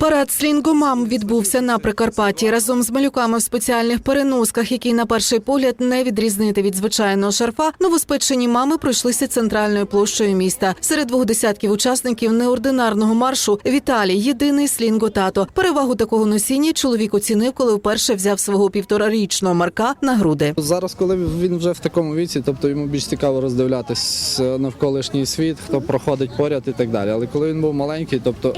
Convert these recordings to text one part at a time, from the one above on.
Парад слінгомам відбувся на Прикарпатті разом з малюками в спеціальних переносках, які на перший погляд не відрізнити від звичайного шарфа. Новоспечені мами пройшлися центральною площею міста. Серед двох десятків учасників неординарного маршу Віталій єдиний слінго-тато. Перевагу такого носіння чоловік оцінив, коли вперше взяв свого півторарічного марка на груди. Зараз, коли він вже в такому віці, тобто йому більш цікаво роздивлятись е, навколишній світ, хто проходить поряд і так далі. Але коли він був маленький, тобто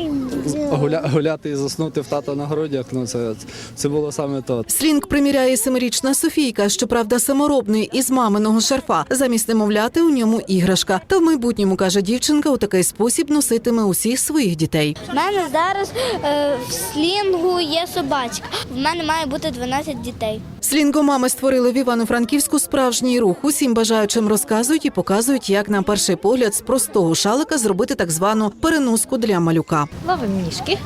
гуля, гуляти і заснути в тата на грудях, ну це, це було саме то. Слінг приміряє семирічна Софійка, щоправда, саморобний із маминого шарфа. Замість немовляти у ньому іграшка. Та в майбутньому каже дівчинка, у такий спосіб носитиме усіх своїх дітей. У мене зараз е, в слінгу є собачка. В мене має бути 12 дітей. Слінгомами створили в Івано-Франківську справжній рух. Усім бажаючим розказують і показують, як на перший погляд з простого шалика зробити так звану переноску для малюка. Ловимо ніжки,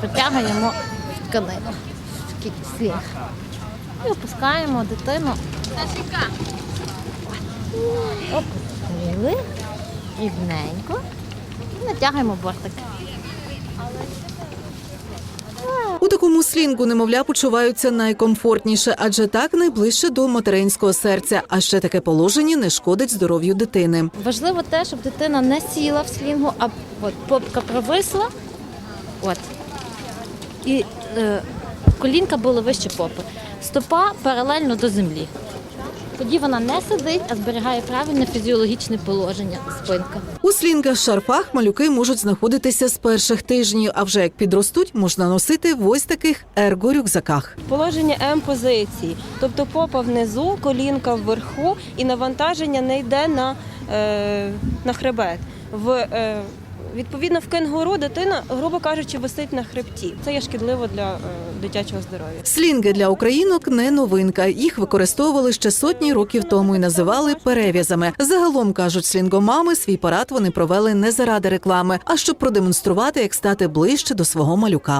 протягуємо в тканину, такий слінг. І опускаємо дитину. Опустили, рівненько. І натягуємо бортик. У такому слінгу немовля почуваються найкомфортніше, адже так найближче до материнського серця. А ще таке положення не шкодить здоров'ю дитини. Важливо те, щоб дитина не сіла в слінгу, а от попка провисла. От. І е, колінка було вище попи. Стопа паралельно до землі. Тоді вона не сидить, а зберігає правильне фізіологічне положення спинка. У слінгах шарфах малюки можуть знаходитися з перших тижнів, а вже як підростуть, можна носити в ось таких ерго-рюкзаках. Положення М позиції, тобто попа внизу, колінка вверху, і навантаження не йде на, е, на хребет. В, е, відповідно, в кенгуру дитина, грубо кажучи, висить на хребті. Це є шкідливо для е, дитячого здоров'я. Слінги для українок не новинка. Їх використовували ще сотні років тому і називали перев'язами. Загалом кажуть слінгомами, свій парад вони провели не заради реклами, а щоб продемонструвати, як стати ближче до свого малюка.